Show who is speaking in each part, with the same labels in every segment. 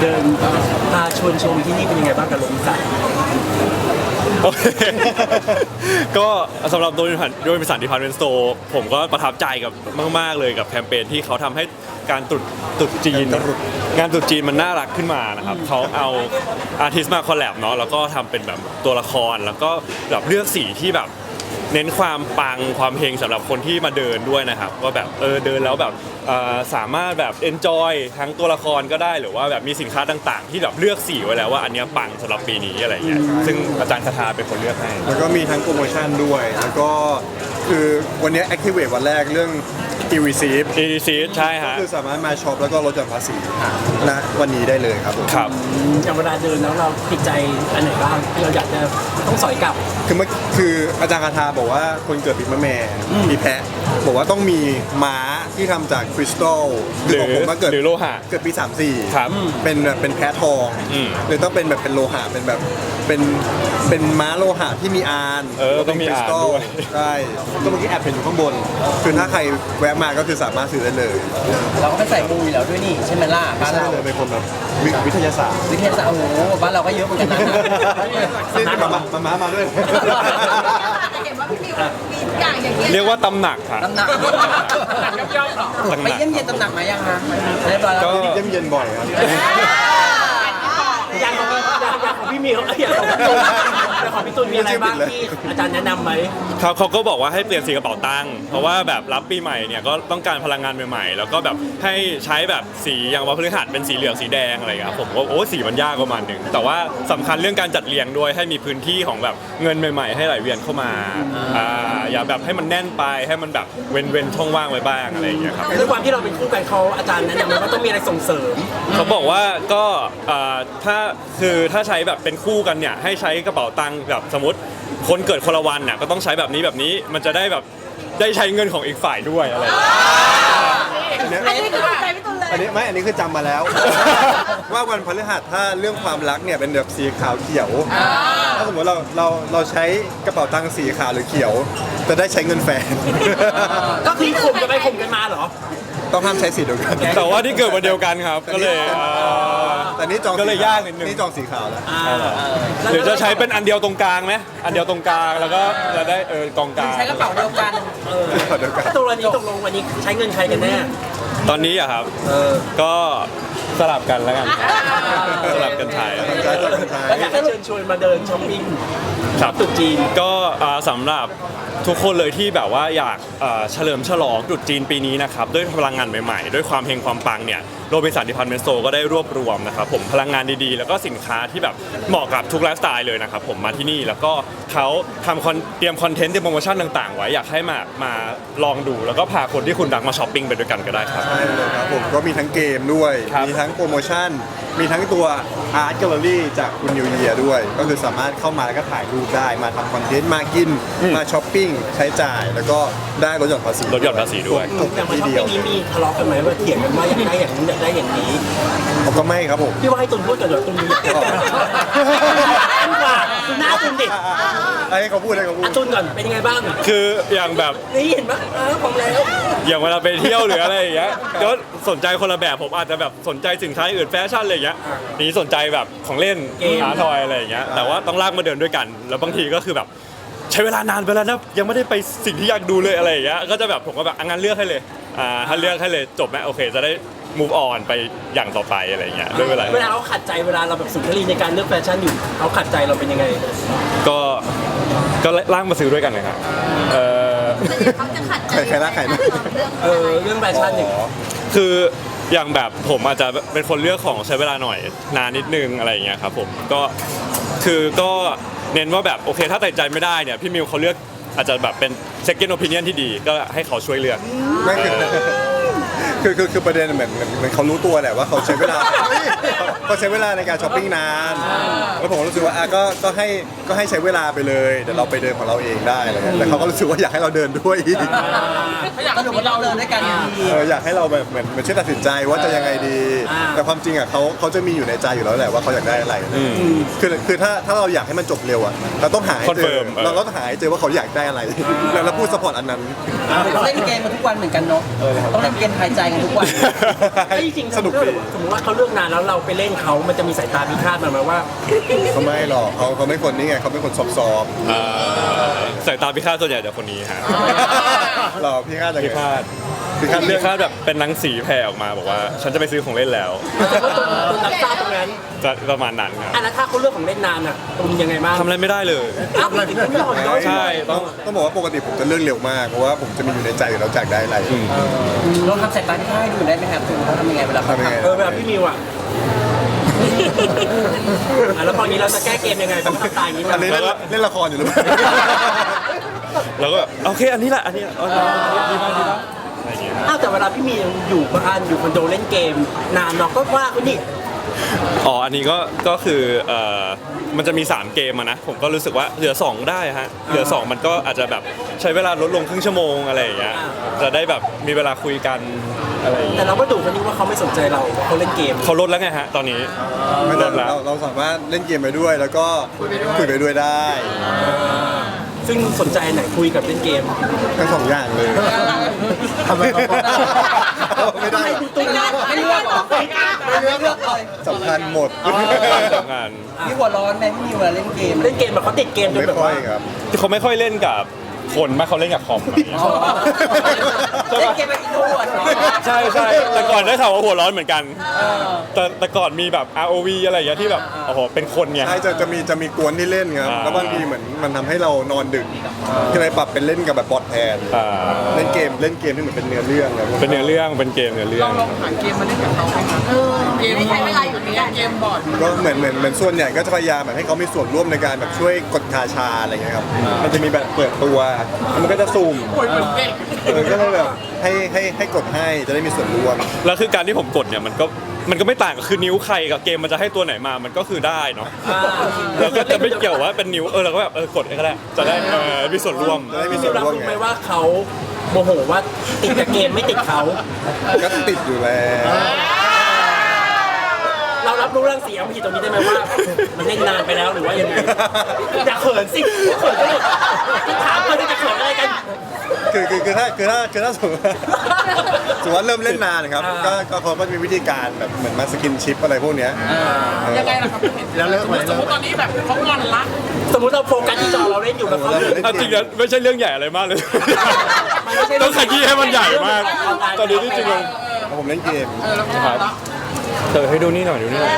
Speaker 1: เดินพาชวนชมที่นี่เป็นยังไงบ้างกับโรบินสัน
Speaker 2: โอเคก็สำหรับโดยผ่านโดยบริษัทดิพาร์ตเมนต์สโตร์ผมก็ประทับใจกับมาก ๆ เลยกับแคมเปญที่เขาทำให้การตรุษตรุษจีน งานตรุษจีนมันน่ารักขึ้นมานะครับเขาเอาอาร์ติสต์มาคอลแลบเนาะแล้วก็ทำเป็นแบบตัวละครแล้วก็แบบเลือกสีที่แบบเน้นความปังความเฮงสำหรับคนที่มาเดินด้วยนะครับก็แบบเออเดินแล้วแบบเอ่อ สามารถแบบ enjoy ทั้งตัวละครก็ได้หรือว่าแบบมีสินค้าต่าง ๆ ที่แบบเลือกสีไว้แล้วว่าอันเนี้ยปังสำหรับปีนี้อะไรเงี้ยซึ่งอาจารย์คาทาเป็นคนเลือกให้
Speaker 3: แล้วก็มีทั้งโปรโมชั่นด้วย แล้วก็คือวันนี้ Activate วันแรกเรื่อง e-receive
Speaker 2: EDC ใช่ฮะ
Speaker 3: คือสามารถมาช็อปแล้วก็ลดหย่อนภาษีณวันนี้ได้เลยครับผม
Speaker 2: ครับ
Speaker 1: อย่างเวลาเดินแล้วเราติดใจอันไหนบ้างที่เราอยากจะต้องสอยกลับ
Speaker 3: คือเมื่อคืออาจารย์คาทาบอกว่าคนเกิดปีมะแม่มีแพะ บอกว่าต้องมีม้าที่ทำจากคริสตัล
Speaker 2: หรือ
Speaker 3: ของผมมาเกิด
Speaker 2: หรือโลหะ
Speaker 3: เกิดปี 34
Speaker 2: ครับ
Speaker 3: เป็นแบบเป็นแพะทอง
Speaker 2: อืม
Speaker 3: เลยต้องเป็นแบบเป็นโลหะเป็นแบบเป็นเป็นม้าโลหะที่มีอาน
Speaker 2: เออต้องมีอานด้วย
Speaker 3: ใช่ก็เมื่อกี้แอบเห็นอยู่ข้างบน คือถ้าใครแวะมาก็คือสามารถซื้อได้เลย
Speaker 4: เราก็ไปใส่มูอยู่แล้วด้วยนี่ใช่ไหมล่ะบ้าน
Speaker 3: ใช่
Speaker 4: เรา
Speaker 3: เลยเป็นคนแบบวิวิทยาศาสตร์
Speaker 4: วิทยาศาสตร์โอ้โหบ้านเราก็เยอะเหมือนกันนะ
Speaker 3: นี่มามามาม้ามาด้วย
Speaker 5: แต่เห็นว่าพี่มิว มีทุกอย่างอย่างเงี้ย
Speaker 2: เรียกว่าตำหนักครับ
Speaker 4: ตำหนัก
Speaker 2: ตำห
Speaker 4: ไป
Speaker 2: นัก
Speaker 4: เยี่ยมเยียนตำหนักมายังฮะเรียบร้อยแล้ว
Speaker 2: ก็
Speaker 3: เยี่ยมเย็นบ่อยครับ
Speaker 1: อ ย่างของอย่างอย่างของพี่มิวเอ้ยอย่างของพี่ตูนอย่างของพี่ตูนมีอะไรบ้างที่อาจารย์แนะนำไหม
Speaker 2: เขาเขาก็บอกว่าให้เปลี่ยนสีกระเป๋าตังค์เพราะว่าแบบรับปีใหม่เนี่ยก็ต้องการพลังงานใหม่ๆ แล้วก็แบบให้ใช้แบบสีอย่างวันพฤหัสเป็นสีเหลืองสีแดงอะไรอย่างเงี้ยผมว่าโอ้สีมันยากประมาณหนึ่งแต่ว่าสำคัญเรื่องการจัดเรียงด้วยให้มีพื้นที่ของแบบเงินใหม่ ๆ ให้ไหลเวียนเข้ามาอ่าอย่าแบบให้มันแน่นไปให้มันแบบเว้นเว้นช่องว่างไว้บ้างอะไรอย่างเงี้ยครับ
Speaker 1: ด้วยความที่เราเป็นคู่กันเขาอาจารย์แนะนำไหมว่าต้องมีอะไรส่งเสริม
Speaker 2: เขาบอกว่าก็อ่าถ้าคือถ้าใช้แบบเป็นคู่กันเนี่ยให้ใช้กระเป๋าตังค์แบบสมมติคนเกิดคนละวันเนี่ยก็ต้องใช้แบบนี้แบบนี้มันจะได้แบบได้ใช้เงินของอีกฝ่ายด้วยอะไรอย่างเงี้ย
Speaker 5: อันนี้คือถูกใจพี่ตุลเลย
Speaker 3: อันนี้ไม่ อันนี้คือจำมาแล้ว ว่าวันพฤหัสถ้าเรื่องความรักเนี่ยเป็นแบบสีขาวเขียว ถ้าสมมติเราเราเราใช้กระเป๋าตังค์สีขาวหรือเขียว จะได้ใช้เงินแฟน
Speaker 1: ก็คือข่มกันไปข่มกันมาเหรอ
Speaker 3: ต้องห้ามใช้สีเดียวกัน
Speaker 2: แต่ว่าที่เกิดวันเดียวกันครับ ก็เลยเอ่อ
Speaker 3: แต่นี่จอง
Speaker 2: ก็เลย
Speaker 3: สีขวยา
Speaker 2: กนิดนึง
Speaker 3: นี่จองสีขาวแล้ว
Speaker 2: เดี๋ยวจะใช้เป็นอันเดียวตรงกลางไหมอันเดียวตรงกลางแล้วก็จะได้เออกองกลาง
Speaker 4: ใช้กระเป๋าเดียวกัน
Speaker 3: เดียวกัน
Speaker 1: ถ้าตัววันนี้ตกลงวันนี้ใช้เงินใครกันแน่
Speaker 2: ตอนนี้อะครับก็ สลับกันแล้วกัน สลับกันใช้
Speaker 3: ใช่ใช่
Speaker 1: แล้วอยากให้เชิญชวนมาเดินช้อปปิ้ง
Speaker 2: ครับ
Speaker 1: ตรุ๊จีน
Speaker 2: ก็อ่าสำหรับทุกคนเลยที่แบบว่าอยากเอ่อเฉลิมฉลองตรุษจีนปีนี้นะครับด้วยพลังงานใหม่ๆ ด้วยความเฮงความปังเนี่ยโรบินสันดิพันเมนโซก็ได้รวบรวมนะครับผมพลังงานดีๆ แล้วก็สินค้าที่แบบเหมาะกับทุกไลฟ์สไตล์เลยนะครับผมมาที่นี่แล้วก็เขาทำคอนเตรียมคอนเทนต์เตรียมโปรโมชั่นต่าง ๆ ไว้อยากให้มามาลองดูแล้วก็พาคนที่คุณรักมาช้อปปิ้งไปด้วยกันก็ได้ครับ
Speaker 3: ใช่เลยครับผมก็มีทั้งเกมด้วย
Speaker 2: ครับ
Speaker 3: มีทั้งโปรโมชั่น มีทั้งตัวอาร์ตแกลเลอรี่จากคุณนิวเยียด้วย ก็คือสามารถเข้ามาแล้วก็ถ่ายรูปได้มาทำคอนเทนต์มากินมาช้อปปิ้งใช้จ่ายแล้วก็ได้ลดหย่อนภาษี
Speaker 2: ลดหย่อนภาษีด้วย
Speaker 3: ทุก
Speaker 1: อย่างมา
Speaker 3: ที่
Speaker 1: ช้อป
Speaker 3: เดียว
Speaker 1: ปิ้งนี้มีทะเลาะกันไหมว่าเถียงกันว่าอยากได้อย่างนี้อยากได้อย่างนี้
Speaker 3: ผมก็ไม่ครับผม
Speaker 1: พี่ว่าให้ตุนพูดก่อนเดี๋ยวตุนมีอยากได้ดีกว่าหน้าตุนดิ
Speaker 3: ให้เขาพูดให้เขาพูด
Speaker 1: อะตุนก่อนเป็นยังไงบ้าง
Speaker 2: คืออย่างแบบ
Speaker 1: นี่เห็นปะเออผมแล้ว
Speaker 2: อย่างเวลาไปเที่ยวหรืออะไรอย่างเงี้ยก็สนใจคนละแบบผมอาจจะแบบสนใจสินค้าอื่นแฟชั่นอะไรอย่างเงี้ยนี่สนใจแบบของเล่นหาทอยอะไรอย่างเงี้ยแต่ว่าต้องลากมาเดินด้วยกัน แล้วบางทีก็คือแบบใช้เวลานานไปแล้วนะยังไม่ได้ไปสิ่งที่อยากดูเลยอะไรอย่างเงี้ยก็จะแบบผมก็แบบอะงั้นเลือกให้เลยอ่าถ้าเลือกให้เลยจบไหมโอเค จะได้ move on ไปอย่างต่อไปอะไรอย่างเงี้ยด้วยเวลา
Speaker 1: เวลาเขาขัดใจเวลาเราแบบสุนทรีในการเลือกแฟชั่นอยู่เขาขัดใจเราเป็นยังไง
Speaker 2: ก็ก็ลากมาซื้อด้วยกันเลยครับเออ
Speaker 5: เขาจะขัดใจ
Speaker 3: ใครใครรักใครนะ
Speaker 1: เออเรื่องแฟชั่นอย่าง
Speaker 2: คืออย่างแบบผมอาจจะเป็นคนเลือกของใช้เวลาหน่อยนานนิดนึงอะไรอย่างเงี้ยครับผมก็คือก็เน้นว่าแบบโอเค ถ้าตัดใจไม่ได้เนี่ยพี่มิวเขาเลือกอาจจะแบบเป็น second opinion ที่ดีก็ให้เขาช่วยเลือก
Speaker 3: ไม่คือ คือคือคือประเด็นเหมือนเหมือนเหมือนเขารู้ตัวแหละว่าเขาใช้เวลา เขาใช้เวลาในการช้อปปิ้งนานแล้วผมก็รู้สึกว่าอะก็ก็ให้ก็ให้ใช้เวลาไปเลยเดี๋ยวเราไปเดินของเราเองได้อะไรเงี้ยแต่เขาก็รู้สึกว่าอยากให้เราเดินด้วย
Speaker 4: สรุปว่าเราเดินด้วยกันดี
Speaker 3: เอออยากให้เราแบบเหมือนเหมือนช่วยตัดสินใจว่าจะยังไงดี แต่ความจริงอะเขาเขาจะมีอยู่ในใจอยู่แล้วแหละว่าเขาอยากได้อะไรคือคือถ้าถ้าเราอยากให้มันจบเร็วอะเราต้องหาให้เจอ
Speaker 2: Confirm เออ
Speaker 3: เราเราต้องหาให้เจอว่าเขาอยากได้อะไรแล้วเราพูดสปอร์ตอันนั้น
Speaker 4: เล่นเกมมาทุกวันเหมือนกันเนาะต้องเล่นเกมทายใจกันทุกวัน
Speaker 1: ไอ้ยจริงๆ
Speaker 3: สนุก
Speaker 1: ถ้า
Speaker 3: ดี
Speaker 1: สมมติว่าเขาเลือกนานแล้วเราไปเล่นเขามันจะมีสายตาพิฆาตมาไหมว่า
Speaker 3: เขาไม่หรอกเขาเขาไม่คนนี้ไงเขาเป็นคนซอฟต์
Speaker 2: อ่าสายตาพิฆาตส่วนใหญ่จะคนนี้ฮะ
Speaker 3: ๆหรอพี่คาดจะ
Speaker 2: พิฆาต
Speaker 3: พี่คาด
Speaker 2: พิ
Speaker 3: เรื่อง
Speaker 2: ฆาตแบบเป็นหนังสีแผ่ออกมาบอกว่า ฉันจะไปซื้อของเล่นแล้ว
Speaker 1: แต่ว่าตุนตุนรับทราบตรงนั้น
Speaker 2: จะประมาณนั้นครับ
Speaker 1: อะแล้วถ้าเขาเลือกของเล่นนานอะตุนยังไงบ้าง
Speaker 2: ทำอะไรไม่ได้เลย
Speaker 1: อ้าวพี่ไม่หล่อนน้อย
Speaker 2: ใช่
Speaker 3: ต้องต้องบอกว่าปกติผมจะเรื่องเร็วมากเพราะว่าผมจะมีอยู่ในใจอยู่แล้วจากได้อะไร
Speaker 4: ลองทำสายตาที่ให้ดูได้ไหมครับคุณเขาทำยังไงเวลาเขา
Speaker 3: ทำยังไง
Speaker 1: เออแบบพี่มิวอะอะแล้วตอนนี้เราจะแก้เกมยังไงแบบตายอย่างนี้
Speaker 3: อันนี้
Speaker 1: มา
Speaker 3: เล่นเล่นละครอยู่หรือเปล่า
Speaker 2: แล้วก็โอเคอันนี้แหละอันนี้เอาดีมากดีมาก อะไรอย่างเงี้ย
Speaker 1: อ้าวแต่เวลาพี่มิวอยู่บ้านอยู่คอนโดเล่นเกม นานเนาะก็ว่าคุณนี่
Speaker 2: อ๋อ อันนี้ก็ ก็คือเอ่อมันจะมี 3 เกมอะนะ ผมก็รู้สึกว่าเหลือ 2 ได้ฮะ เหลือ 2 มันก็อาจจะแบบใช้เวลาลดลงครึ่งชั่วโมงอะไรอย่างเงี้ย จะได้แบบมีเวลาคุยกันอะไรอย่าง
Speaker 1: แต่
Speaker 2: เงี้ย
Speaker 1: เราก็ดูคนนี้ว่าเขาไม่สนใจเราเขาเล่นเกม
Speaker 2: เขาลดแล้วไงฮะ ตอนนี้
Speaker 3: ไม่
Speaker 2: ล
Speaker 3: ได้
Speaker 2: ดแล้ว
Speaker 3: เราเราสามารถเล่นเกมไปด้วย แล้วก็คุยไปด้วยได้
Speaker 1: ซึ่งสนใจอันไหนคุยกับเล่นเกม
Speaker 3: ทั้งสองอย่างเลยทำไมไม่ได้
Speaker 4: ไม่เลือกไม่เลือกหรอไม่เลือกเลย
Speaker 3: สำคัญหมด
Speaker 2: ทำงาน
Speaker 4: พี่หัวร้อนไหมพี่มิวเวลาเล่นเกม
Speaker 1: เล่นเกมแบบเขาติดเกมจน
Speaker 3: ไม่
Speaker 1: แบบ
Speaker 3: ค่อ
Speaker 1: ว่าย
Speaker 3: ครับ
Speaker 2: ที่เขาไม่ค่อยเล่นกับคนมากเขาเล่นกับคอมอะไรอย่างเงี้ย
Speaker 4: เล่นเกมเป็น อินโทรเวิร์ดเหรอ
Speaker 2: ใช่ใช่แต่ก่อนได้ข่าวว่าหัวร้อนเหมือนกัน แต่แต่ก่อนมีแบบ ROV อะไรอย่างเงี้ยที่แบบโอ้โหเป็นคนไง
Speaker 3: ใช่จะจะมีจะมีกวนที่เล่นครับ
Speaker 2: อ่า
Speaker 3: แล้วบางทีเหมือนมันทำให้เรานอนดึกก็เลยปรับเป็นเล่นกับแบบบอทแทน
Speaker 2: อ่า
Speaker 3: เล่นเกมเล่นเกมที่เหมือนเป็นเนื้อเรื่องครับ
Speaker 2: เป็นเนื้อเรื่องเป็นเกมเนื้อเรื่อง
Speaker 5: เกมไม่ใช้เวลาอยู่ในการเกมบอร์ด
Speaker 3: ก็เหมือนเหมือนเหมือนส่วนใหญ่ก็จะพยายามแบบให้เขามีส่วนร่วมในการแบบช่วยกดคาชาอะไรเงี้ยครับมันจะมีแบบเปิดตัวแล้วมันก็จะซูมเออก็เลยแบบให้ให้ให้กดให้จะได้มีส่วนร่วม
Speaker 2: แล้วคือการที่ผมกดเนี่ยมันก็มันก็ไม่ต่างกับคือนิ้วใครกับเกมมันจะให้ตัวไหนมามันก็คือได้เนาะแล้วก็จะไม่เกี่ยวว่าเป็นนิ้วเออเราก็แบบเออกดก็ได้จะได้เออมีส่วนร่วม
Speaker 3: จะได้มี
Speaker 1: พี่
Speaker 3: ส่
Speaker 1: มิ
Speaker 3: ว
Speaker 1: วนรับ
Speaker 3: ร่วม
Speaker 1: รู้
Speaker 3: ไง
Speaker 1: ไหมว่าเขาโมโหว่าติดกับเกมไม่ติดเขา
Speaker 3: ก็ติดอยู่แล้ว
Speaker 1: เรารับรู้เรื่องเสียงผิดตรงนี้ได้ไหมว่า มันเล่นนานไปแล้วหรือว่ายังไงอย่าเขินสิเขินก็หมดถามเพื่อนจะเขินอะไรกัน
Speaker 3: คือคือคือถ้าคือถ้าคือถ้าสมมติว่าสมมติว่าเริ่มเล่นนานนะครับ
Speaker 1: อ่า
Speaker 3: ก็ก็เขาก็จะมีวิธีการแบบเหมือนมาสกินชิปอะไรพวกเนี้ยเออ
Speaker 6: ยังไงล่ะครับแล้วเลิกไหมสมมติตอนนี้แบบเขางอนละ
Speaker 1: สมมติเราโฟกัสที่จอเราเล่นอยู่กับเขาอยู่
Speaker 2: เอาจริงนะไม่ใช่เรื่องใหญ่อะไรมากเลย ต้องขยี้ให้มันใหญ่มาก ตอนนี้ที่จริงมัน
Speaker 3: ผมเล่นเกม
Speaker 2: ครับเธอให้ดูนี่หน่อยดูนี่หน่อย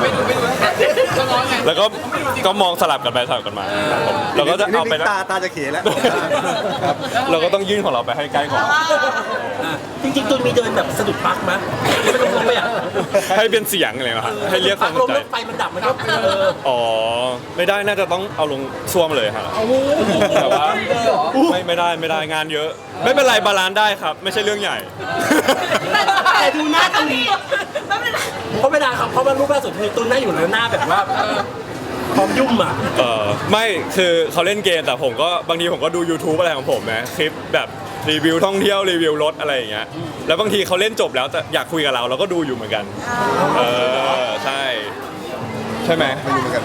Speaker 6: ไม่ดูไม่ดูก็ร้อนไง
Speaker 2: แล้วก็ก็มองสลับกันไปสลับกันมาครับผมเราก็จะเอาไป
Speaker 3: ตาตาจะเขียแล้ว
Speaker 2: เราก็ต้องยื่นของเราไปให้ใกล้ก่อน
Speaker 1: จริงๆตุนมีเดินแบบสะดุดปลั๊กมั้ยไม่ต้องลงไปอะ
Speaker 2: ให้เป็นเสียงอะไรนะฮะให้เรียกความสนใจ
Speaker 1: แล้วไฟมันดับมันก็เออ
Speaker 2: อ๋อ ไม่ได้น่าจะต้องเอาลงซ่วมเลยฮะแต่ว่าไม่ไม่ได้ไม่ได้งานเยอะ ไม่เป็นไรบาลานซ์ได้ครับ ไม่ใช่เรื่องใหญ่
Speaker 1: แต่ดูหน้าตุนเพราะเวลาเขาเพราะว่ารูปล่าสุดคือตุนหน้าอยู่แล้วหน้าแบบว่าพร้อมยุ่มอะ
Speaker 2: เออไม่คือเขาเล่นเกมแต่ผมก็บางทีผมก็ดู YouTube อะไรของผมนะคลิปแบบรีวิวท่องเที่ยวรีวิวรถอะไรอย่างเงี้ยแล้วบางทีเขาเล่นจบแล้วแต่อยากคุยกับเราเราก็ดูอยู่เหมือนกันเออใช่ ใช่ไหม
Speaker 3: ไม่รู้เหมือนกัน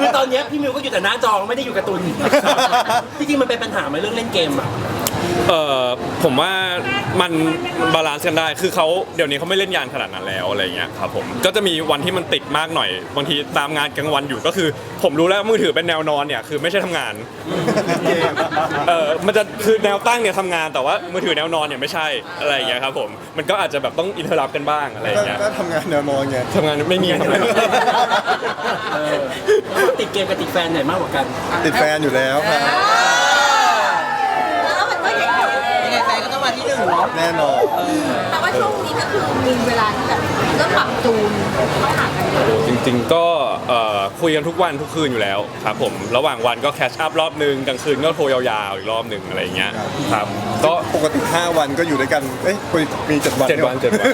Speaker 1: คือตอนเนี้ยพี่มิวก็อยู่แต่หน้าจอไม่ได้อยู่กับตุนจริงๆมันเป็นปัญหาไหมเรื่องเล่นเกมอะ
Speaker 2: เออผมว่ามันบาลานซ์กันได้ คือเขาเดี๋ยวนี้เขาไม่เล่นยานขนาดนั้นแล้วอะไรเงี้ยครับผมก็จะมีวันที่มันติดมากหน่อย บางทีตามงานกลางวันอยู่ก็คือ ผมรู้แล้วมือถือเป็นแนวนอนเนี่ยคือไม่ใช่ทำงานเออมันจะคือแนวตั้งเนี่ยทำงานแต่ว่ามือถือแนวนอนเนี่ยไม่ใช่อะไรอย่างเงี้ยครับผมมันก็อาจจะแบบต้องอินเทอร์รับกันบ้างอะไรอย่างเงี้ย
Speaker 3: ก็ทำงานแนวนอนไง
Speaker 2: ทำงานไม่มีทำงาน
Speaker 1: เออติดเกมกับติดแฟนไหนมากกว่ากัน
Speaker 3: ติดแฟนอยู่แล้วครับ
Speaker 5: แล้วมันก็อย่างนี้
Speaker 4: ยังไงแฟ นก็ต้องมาที่หนึ่งเนาะ
Speaker 3: แน่นอน
Speaker 5: แต่ว่าช่วงนี้ก็คือมีเวลาที่แบบเริ่มปรับจูนเข้าหากันเยอะ
Speaker 2: โอ้จริงๆก็เอ่อคุยกันทุกวันทุกคืนอยู่แล้วครับผมระหว่างวันก็แคชอัพรอบหนึ่งกลางคืนก็โทรยาวๆอีกรอบหนึ่งอะไรอย่างเงี้ยครับก็
Speaker 3: ปกติ 5 วันก็อยู่ด้วยกัน เอ้ยมี7วัน
Speaker 2: เจ็ดวันเจ็ดวัน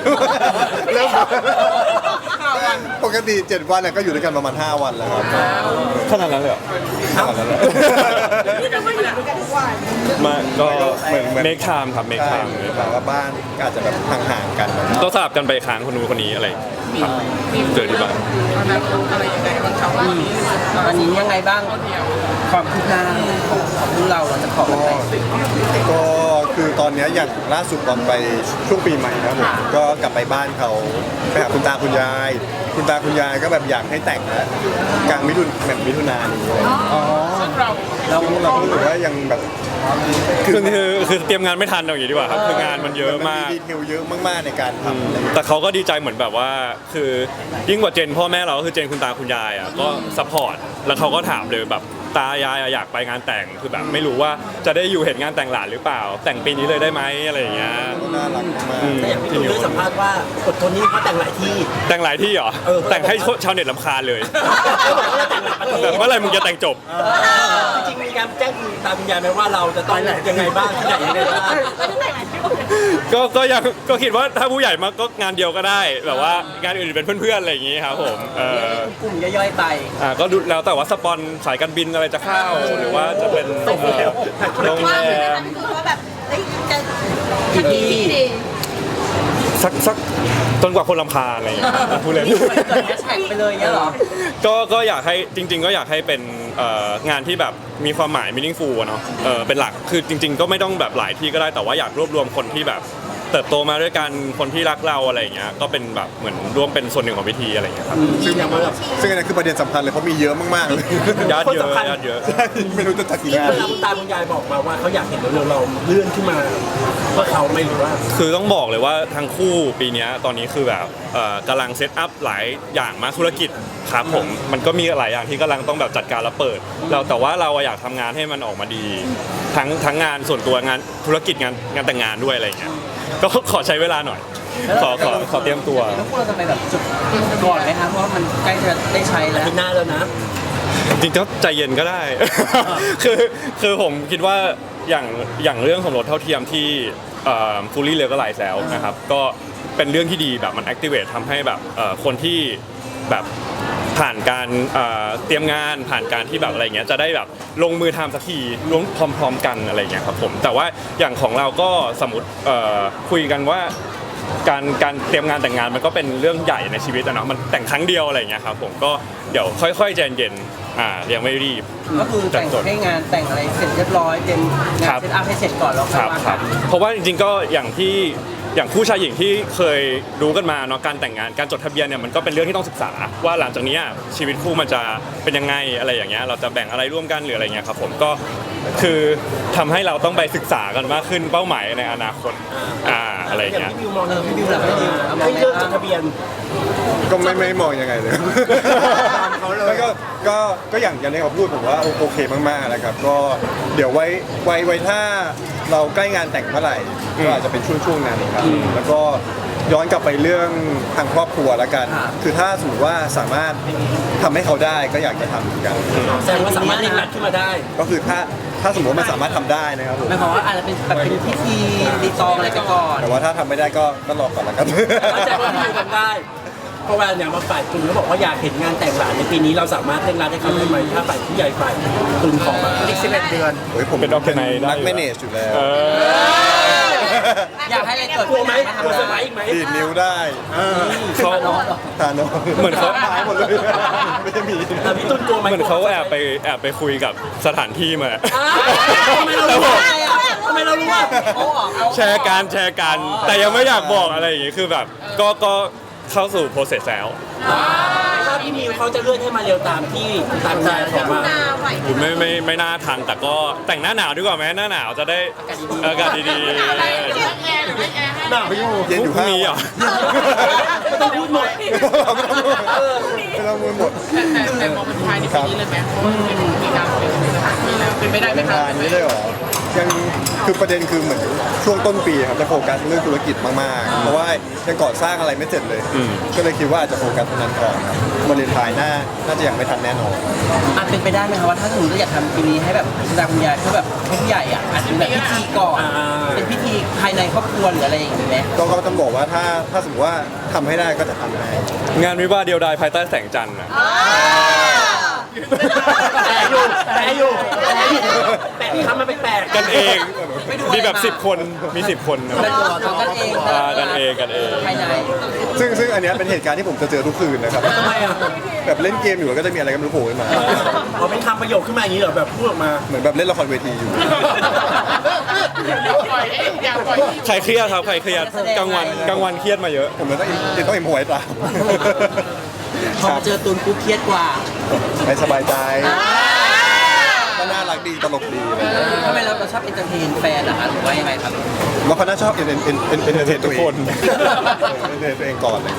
Speaker 3: เริ่ม ปกติ 7 วันน่ะก็อยู่ด้วยกันประมาณ 5 วันแล้วครับ
Speaker 2: ขนาดนั้นเลยเหรอ
Speaker 3: ขนาดนั้นแหละ
Speaker 5: จะไม่อยู่ด้วยกันทุกวัน
Speaker 2: มาก็
Speaker 3: เหมือนเหมือน
Speaker 2: เมคไทม์ครับเมค
Speaker 3: ใช่
Speaker 2: ไทม์
Speaker 3: แบบว่าบ้านก็อาจจะแบบห่างๆกันนะ
Speaker 2: ต้องสลับกันไปค้างคนนู้นคนนี้อะไรครับเจอที่บ้าน
Speaker 6: อะไรยังไงบ้างครับว่า
Speaker 4: อันนี้ยังไงบ้าง ความคืบหน้าของของเราเราจะขอกันไหม
Speaker 3: ก็คือตอนเนี้ยอย่างล่าสุดตอนไปช่วงปีใหม่ครับผมก็กลับไปบ้านเขาไปหาคุณตาคุณยาย คุณตาคุณยายก็แบบอยากให้แต่งแล้วกลางมิถุนแบบมิถุนายนนี้อ๋อ
Speaker 6: ซึ่งเรา
Speaker 3: เราเราก็รู้สึกว่ายังแบบ
Speaker 2: คือคือคือเตรียมงานไม่ทันเอาอย่างนี้ดีกว่าครับคืองานมันเยอะมาก
Speaker 3: นดีเทลเยอะมากๆในการทำอะไรอย่างเงี้ย
Speaker 2: แต่เขาก็ดีใจเหมือนแบบว่า คือยิ่งกว่าเจนพ่อแม่เราก็คือเจนคุณตาคุณยายอะก็ซัพพอร์ตแล้วเขาก็ถามเลยแบบ ตายายอะอยากไปงานแต่งคือแบบไม่รู้ว่าจะได้อยู่เห็นงานแต่งหลานหรือเปล่า แต่งปีนี้เลยได้ไหมอะไรอย่างเงี้ย
Speaker 3: ก็น่ารักมาก
Speaker 2: อืม
Speaker 1: แต่อย่างพี่ตูนได้สัมภาษณ์ว่าอดทนนี่เขาแต่งหลายที่
Speaker 2: แต่งหลายที่เหรอ
Speaker 1: เออ
Speaker 2: แต่งให้ชาวเน็ตลำคาญเลย
Speaker 1: เขาบอกว่าจะแต่งหลายประเทศ
Speaker 2: แบบเมื่อไหร่มึงจะแต่งจบ
Speaker 1: จริงๆมีการแจ้งคุณตาคุณยายไหมว่าเราจะต้องยังไงบ้างที่ไหนยังไงบ้าง
Speaker 5: แล้วที่ไหนหลายที่
Speaker 2: ก็ก็ยังก็คิดว่าถ้าผู้ใหญ่มาก็งานเดียวก็ได้แบบว่างานอื่นเป็นเพื่อนๆอะไรอย่างงี้ครับผมเออก
Speaker 4: ลุ่มย่อยๆไป
Speaker 2: อ่าก็ดูแล้วแต่ว่าสปอนสายการบินอะไรจะเข้าหรือว่าจะเป็นเอ่อโรง
Speaker 5: ว่า
Speaker 2: แร
Speaker 5: เลยนะ
Speaker 2: ม
Speaker 5: คือว่าแบบเอ้ยจะทันทีที่ดี
Speaker 2: สักสักจนกว่าคนลำคาญอะไรอย่างเงี้ยพูดเลย
Speaker 4: นี่เหมือนเกิดแฮชแท็กไปเลยอย่างเงี้ยเหรอ
Speaker 2: ก็ก็อยากให้จริง ๆ ก็อยากให้เป็นเอ่องานที่แบบมีความหมาย meaningful อะเนาะเออเป็นหลักคือจริง ๆ ก็ไม่ต้องแบบหลายที่ก็ได้แต่ว่าอยากรวบรวมคนที่แบบ เติบโตมาด้วยกันคนที่รักเราอะไรอย่างเงี้ยก็เป็นแบบเหมือนร่วมเป็นส่วนหนึ่งของพิธีอะไรอย่างเงี้ยครับ
Speaker 3: ซึ่งซึ่งอันนั้นคือประเด็นสำคัญเลยเพราะมีเยอะมากๆเลย
Speaker 2: ญาติเยอะญาติเยอะ
Speaker 3: ไม่รู้จะจัดกี่
Speaker 1: ที่
Speaker 3: งาน
Speaker 1: เวลาคุณตาคุณยายบอกมาว่าเขาอยากเห็นเราเราเลื่อนขึ้นมาว่าเขาไม่รู้ว่า
Speaker 2: คือต้องบอกเลยว่าทั้งคู่ปีเนี้ยตอนนี้คือแบบเอ่อกำลังเซตอัพหลายอย่างมากธุรกิจครับผมมันก็มีหลายอย่างที่กำลังต้องแบบจัดการแล้วเปิด เราแต่ว่าเราอะอยากทำงานให้มันออกมาดี ทั้งทั้งงานส่วนตัวงานธุรกิจงานงานแต่งงานด้วยอะไรอย่างเงี้ย ก็ขอใช้เวลาหน่อย ขอขอขอเตรียมตัว
Speaker 4: แล้วพวกเราจะไปแบบจุดก่อนไหมครับเพราะว่ามันใกล้จะได้ใช้แล้ว
Speaker 1: เป็นหน้าแล้วนะ
Speaker 2: จริงๆก็ใจเย็นก็ได้ คือคือผมคิดว่าอย่างอย่างเรื่องสมรสเท่าเทียมที่ฟูลี่เลก็ไลน์แล้วนะครับ ก็เป็นเรื่องที่ดีแบบมัน activate ทำให้แบบเอ่อคนที่แบบ ผ่านการเอ่อเตรียมงานผ่านการที่แบบอะไรเงี้ยจะได้แบบลงมือทำสักทีลงพร้อม ๆ กันอะไรเงี้ยครับผมแต่ว่าอย่างของเราก็สมมติเอ่อคุยกันว่า การการเตรียมงานแต่งงานมันก็เป็นเรื่องใหญ่ในชีวิตอะเนาะมันแต่งครั้งเดียวอะไรอย่างเงี้ยครับผมก็เดี๋ยวค่อยๆใจเย็นๆอ่ายังไม่รีบ
Speaker 4: ก็คือแต่ง
Speaker 2: จัดจด
Speaker 4: ให้งานแต่งอะไรเสร็จเรียบร้อยเต็มงา
Speaker 2: ครั
Speaker 4: น
Speaker 2: บ
Speaker 4: เซตอัพให้เสร็จก่อนแล้ว
Speaker 2: ค
Speaker 4: ค่อย
Speaker 2: รับ
Speaker 4: ว่า
Speaker 2: ค
Speaker 4: กั
Speaker 2: รั
Speaker 4: น
Speaker 2: บเพราะว่าจริงๆก็อย่างที่ อย่างคู่ชายหญิงที่เคยรู้กันมาเนาะการแต่งงานการจดทะเบียนเนี่ยมันก็เป็นเรื่องที่ต้องศึกษา ว่าหลังจากนี้ชีวิตคู่มันจะเป็นยังไงอะไรอย่างเงี้ยเราจะแบ่งอะไรร่วมกันหรืออะไรเงี้ยครับผมก็คือทำให้เราต้องไปศึกษากันมากขึ้นเป้าหมายในอนาคตอ่าอะไรเงี้ย
Speaker 1: พี่บิวมอง
Speaker 4: เออพี่บิวหลับไม่ดีเอามอง
Speaker 1: ไม่เลิกจดทะเบียน
Speaker 3: ก็ไม่ไม่มองยังไงเลยแล้วก็ก็ก็อย่างอย่างที่เขาพูดผมว่าโอโอเคมากๆนะครับก็เดี๋ยวไว้ไว้ไว้ถ้า เราใกล้งานแต่งเมื่อไหร่ก็อาจจะเป็นช่วงช่วงๆนั้นครับ แล้วก็ย้อนกลับไปเรื่องทางครอบครัวแล้วกัน คือถ้าสมมติว่าสามารถทำให้เขาได้ก็อยากจะทำเหมือนกัน
Speaker 1: แสดงว่าสามารถเรียกรัดขึ้นมาได้
Speaker 3: ก็คือถ้าถ้าสมมติว่ามันสามารถทำได้นะครับผม
Speaker 4: หมายความว่าอาจจะเป็นแบบเป็นพิธีรีตองอะไรกันก่อน
Speaker 3: แต่ว่าถ้าทำไม่ได้ก็ก็รอก่อนละกัน
Speaker 1: เข้าใจว่าพี่บิวทำได้ เพราะว่าเนี่ยมาฝ่ายคุณเขาบอกว่าอยากเห็นงานแต่งหลานในปีนี้เราสามารถเร่งรัดให้เขาได้ไหมถ้าฝ่ายผู้ใหญ่ฝ่ายคุณขอมาอีกสิบเอ็ดเดือน
Speaker 3: โอ้ยผม
Speaker 2: เป็น organize ได้
Speaker 3: นัก
Speaker 2: อยู่
Speaker 3: แมเนจอยู่แล้ว
Speaker 2: เออ
Speaker 4: อยากให้อะไรเกิด
Speaker 1: กลัวไหม
Speaker 4: มาก
Speaker 1: ลัว
Speaker 4: ทำ
Speaker 1: เซอร์ไพร
Speaker 4: ได้
Speaker 1: ส์อีกไหม
Speaker 3: ดีดนิ้วได้
Speaker 2: เขา
Speaker 3: ทานน
Speaker 2: เหมือนเขา
Speaker 3: หายหมดเลยไม่ได้มี
Speaker 1: อะพี่ตุ้นกลัวไหม
Speaker 2: เหมือนเขาแอบไปแอบไปคุยกับสถานที่มา
Speaker 1: อ้าวทำไมเรารู้ว่าทำไมเรารู้ว่า
Speaker 4: โอ้เอา
Speaker 2: แชร์การแชร์กันแต่ยังไม่อยากบอกอะไรอย่างงี้คือแบบ ก็ก็ เข้าสู่ process แล้ว
Speaker 1: ถ้าพี่มิวเขาจะเลื่อนให้มาเร็วตามที่ตามใจขอมา
Speaker 5: หน้าไหว
Speaker 2: หรือไม่ไม่ไม่น่าทันแต่ก็แต่งหน้าหนาวดีกว่าไหมหน้าหนาวจะได้อากาศดี
Speaker 5: แอร์หรือไม่แอร์
Speaker 1: หน้าไม่อยู่
Speaker 3: เย็น
Speaker 2: ๆ
Speaker 3: อยู่
Speaker 2: พรุ่ง
Speaker 3: ห้า
Speaker 2: นี้เหรอ
Speaker 1: ไม่ต้องพูดหมดเออ
Speaker 3: ไม่ต้องพูดหมด
Speaker 6: แต่แต่แต่มองเป็นภายในปีนี้เลยไหมเพราะว่ามันมีการ เปลี่ยนสถานที่แล้วเป็นไปได้ไหมครับ
Speaker 3: งานนี้เลยเหรอยังคือประเด็นคือเหมือนช่วงต้นปีครับจะโฟกัสเรื่องธุรกิจมากๆ เพราะว่ายังก่อสร้างอะไรไม่เสร็จเลย
Speaker 2: อืม
Speaker 3: ก็เลยคิดว่าอาจจะโฟกัสตรงนั้นก่อนครับวาเลนไทน์น่าน่าจะยังไม่ทันแน่นอน
Speaker 4: อาจเป็นไปได้ไหมครับว่าถ้าสมมติเราอยากทำปีนี้ให้แบบคุณตาคุณยายเพื่อแบบให้ผู้ใหญ่อะอาจจะเป็นแบบพิธีก่อนเป็นพิธีภายในครอบครัวหรืออะไรอย่างนี้ไหม
Speaker 3: ก็ก็ต้องบอกว่าถ้าถ้าสมมติว่าทำให้ได้ก็จะทำให้
Speaker 2: งานวิวาห์เดียวดายภายใต้แสงจันทร์อะ
Speaker 5: ม
Speaker 1: แต่อยู่แต่อยู่แต่อยู่แต่ที่ทำมันแปลก
Speaker 2: กันเอง
Speaker 4: มี
Speaker 2: แบบ
Speaker 4: อะไรมา
Speaker 2: 10 คนมี 10 คนนะ
Speaker 4: เป็นหัวกันเอง
Speaker 2: อ่ากันเองกันเอง
Speaker 4: ภายใน
Speaker 3: ซึ่งซึ่งอันเนี้ยเป็นเหตุการณ์ที่ผมจะเจอทุกคืนนะครับ
Speaker 1: ทำไมอะ
Speaker 3: แบบเล่นเกมอยู่แล้วก็จะมีอะไรก็ไม่รู้โผล่ขึ้นมา
Speaker 1: อ๋อเป็นคำประโยคขึ้นมาอย่างนี้เหรอแบบพูดออกมา
Speaker 3: เหมือนแบบเล่นละครเวทีอยู่
Speaker 2: ใครเครียดครับใครเครียดกลางวันกลางวันเครียดมาเยอะ
Speaker 3: ผมเลยต้องอินต้องอิมหวยตาม
Speaker 4: พอมาเจอตูนปุ๊บเครียดกว่า
Speaker 3: ให้สบายใจก็น่ารักดีตลกดีอะไรอย่างเงี้ย
Speaker 4: ทำไมเราเราชอบเอนเตอร์เทนแฟนเหรอคะหรือว่ายังไงครับ
Speaker 3: แล้วเขาน่าชอบเอ็นเอ็นเอ็นเอ็นเอ็นเตอร์เทนตัวเอง
Speaker 2: ทุกคน
Speaker 3: เอ็นเตอร์เทนตัวเองก่อนเลย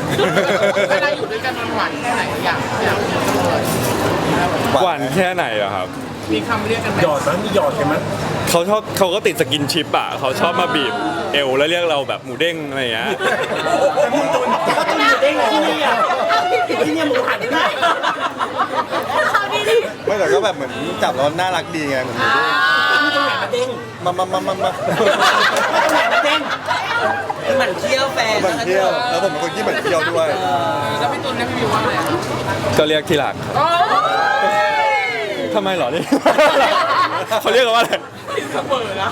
Speaker 6: เวลาอยู่ด้วยกันมันหวานแค่ไหนอยากอยาก
Speaker 2: หวานแค่ไหนอะครับ
Speaker 6: มีคำเรียกกันไหม
Speaker 1: หยอดมั้ยมีหยอดกันมั้ย
Speaker 2: เขาชอบเขาก็ติดสกินชิปอะเขาชอบมาบีบเอวแล้วเรียกเราแบบหมูเด้งอะไรอย่างเงี้ย
Speaker 1: คุณตุนก็ตุนอยู่ได้ไงที่นี่อะที่นี่หมูหันได้
Speaker 5: เอาดีดิ
Speaker 3: ไม่แต่ก็แบบเหมือนจับแล้วน่ารักดีไงเหมือน
Speaker 1: คุณตรงไหนมาเด้ง
Speaker 3: มามามามามา
Speaker 1: ตรงไหนมาเด้ง
Speaker 4: คือหมันเที่ยวแฟน
Speaker 3: เหมือนเที่ยวแล้วผมเป็นคนที่เหมือนเที่ยวด้วย
Speaker 6: แล้วพี่ตุลเนี่ยพี่วิวว่าอะไรอะ
Speaker 2: ก็เรียกที่รัก ทำไมเหรอนี่ เขาเรียกกันว่าอะไร
Speaker 6: เปิดนะ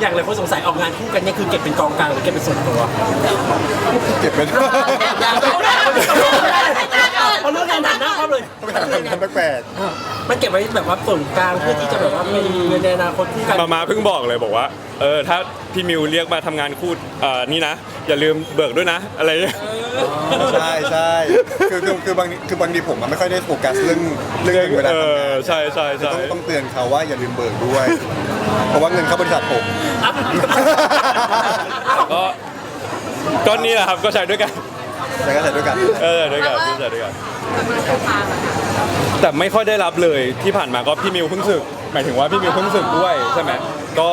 Speaker 1: อย่างไรคนสงสัยออกงานคู่กันเนี่ยคือเก็บเป็นกองกลางหรือเก็บเป็นส่วนตัว
Speaker 3: เก็บไว้ด้วย
Speaker 1: เอา เรื่องงานหันหน้าเข้าเลย
Speaker 3: ทำแปลก
Speaker 1: มันเก็บไว้แบบว่าส่วนกลางเพื่อที่จะแบบว่ามีเงินในอนาคตคู่กัน
Speaker 2: มามาเพิ่งบอกเลยบอกว่า เออถ้าพี่มิวเรียกมาทำงานคู่เอ่อนี่นะ อย่าลืมเบิกด้วยนะ อะไรอย่างเงี้ย
Speaker 3: ๆใช่ใช่คือคือคือบางคือบางทีผมอะไม่ค่อยได้โฟกัสเรื่องเรื่องเงินเวลา
Speaker 2: เอ
Speaker 3: ทำงา
Speaker 2: อน ใช่ใช่ใช่
Speaker 3: ต้องต้องเตือนเขาว่าอย่าลืมเบิกด้วย เพราะว่าเงินเข้าบริษัทผม
Speaker 2: ก็ก็นี่แหละครับก็ใช้ด้วยกัน
Speaker 3: แล้วก็ใส่ด้วยกัน
Speaker 2: เออด้วยกันใช้ด้วยกัน แต่ไม่ค่อยได้รับเลยที่ผ่านมาก็พี่มิวเพิ่งสึก หมายถึงว่าพี่มิวเพิ่งสึกด้วยใช่ไหมก็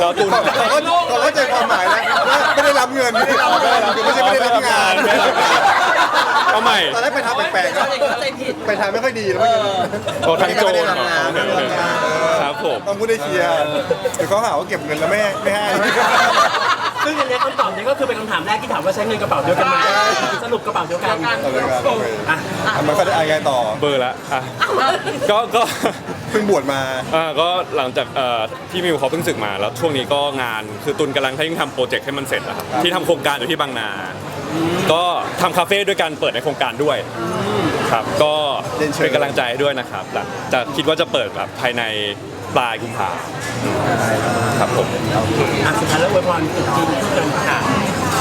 Speaker 2: เราตุน
Speaker 3: เขาเขาเข้าใจความหมายแล้วไม่ได้รับเงินไม่ได้รับเงินไม่ใช่ไม่ได้รับงาน
Speaker 2: งานเอาใหม่
Speaker 3: ตอนแรกไปทางแปลกๆไปทางไม่ค่อยดีแล้วไม่
Speaker 2: โอ้ทั้งโจ
Speaker 3: ไม่ได้
Speaker 2: ร
Speaker 3: รับงาน
Speaker 2: ครับผม
Speaker 3: ต้องพูดได้เคลียร์เดี๋ยวเขาหาว่าเก็บเงินแล้วไม่ไม่ให้
Speaker 1: ซึ่งอันเนี้ ยคำตอบเนี้ก็คือเป็นคำถามแรกที่ถามว่าใช้เงินกระเป๋าเดียวกันไหมสรุปกระเป๋าเดียวกัน
Speaker 3: เอาเลยกันโอเคอะมันก็ได้อะไรต่อ
Speaker 2: เบอร์ละอะก็ก็
Speaker 3: เพิ่งบวชมา
Speaker 2: อ่าก็หลังจากเอ่อพี่มิวเขาเพิ่งศึกมาแล้วช่วงนี้ก็งานคือตุนกำลังให้ทำโปรเจกต์ให้มันเสร็จอะครับ
Speaker 3: ครับ
Speaker 2: ที่ทำโครงการอยู่ที่บางนา ก็ทำคาเฟ่ด้วยกันเปิดในโครงการด้วยครับ ก็เป็นกำลังใจให้ด้วยนะครับหลังจะคิดว่าจะเปิดแบบภายใน ปลายกุมภาครับผม
Speaker 1: อะสุดท้ายแล้วอวยพรตรุ๊จีนคู่กันค่ะ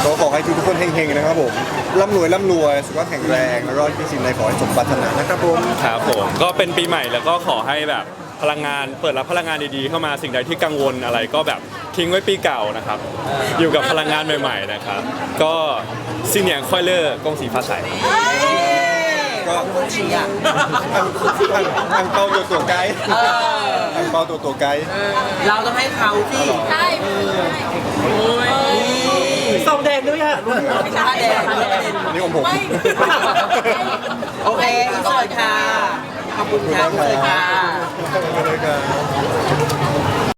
Speaker 3: ก็ขอให้ทุกๆคนเฮงๆนะครับผมร่ำรวยร่ำรวยสุขภาพแข็งแรงแล้วก็ที่สิ่งใดขอให้สมปรารถนานะครับผม
Speaker 2: ครับผมก็เป็นปีใหม่แล้วก็ขอให้แบบพลังงานเปิดรับพลังงานดีๆ เข้ามาสิ่งใดที่กังวลอะไรก็แบบทิ้งไว้ปีเก่านะครับ อยู่กับพลังงานใหม่ ๆ นะครับ ก็ซินเนียงค่อยเลอร์กงสีฟ้าใส
Speaker 3: ก็
Speaker 4: เชียร์
Speaker 3: อังอังอังเปาตัวตัวไกด์
Speaker 4: เออ
Speaker 3: อังเปาตัวตัวไกด์
Speaker 4: เราต้องให้เขาสิ
Speaker 5: ใช่
Speaker 1: ซองแดงด้วยอะรุ่น
Speaker 4: ไม่ใช่แดง
Speaker 3: นนี้ของผม
Speaker 4: โอเคอินเสิร์ตค่ะขอบคุณครับอินเสิร์ตค่ะ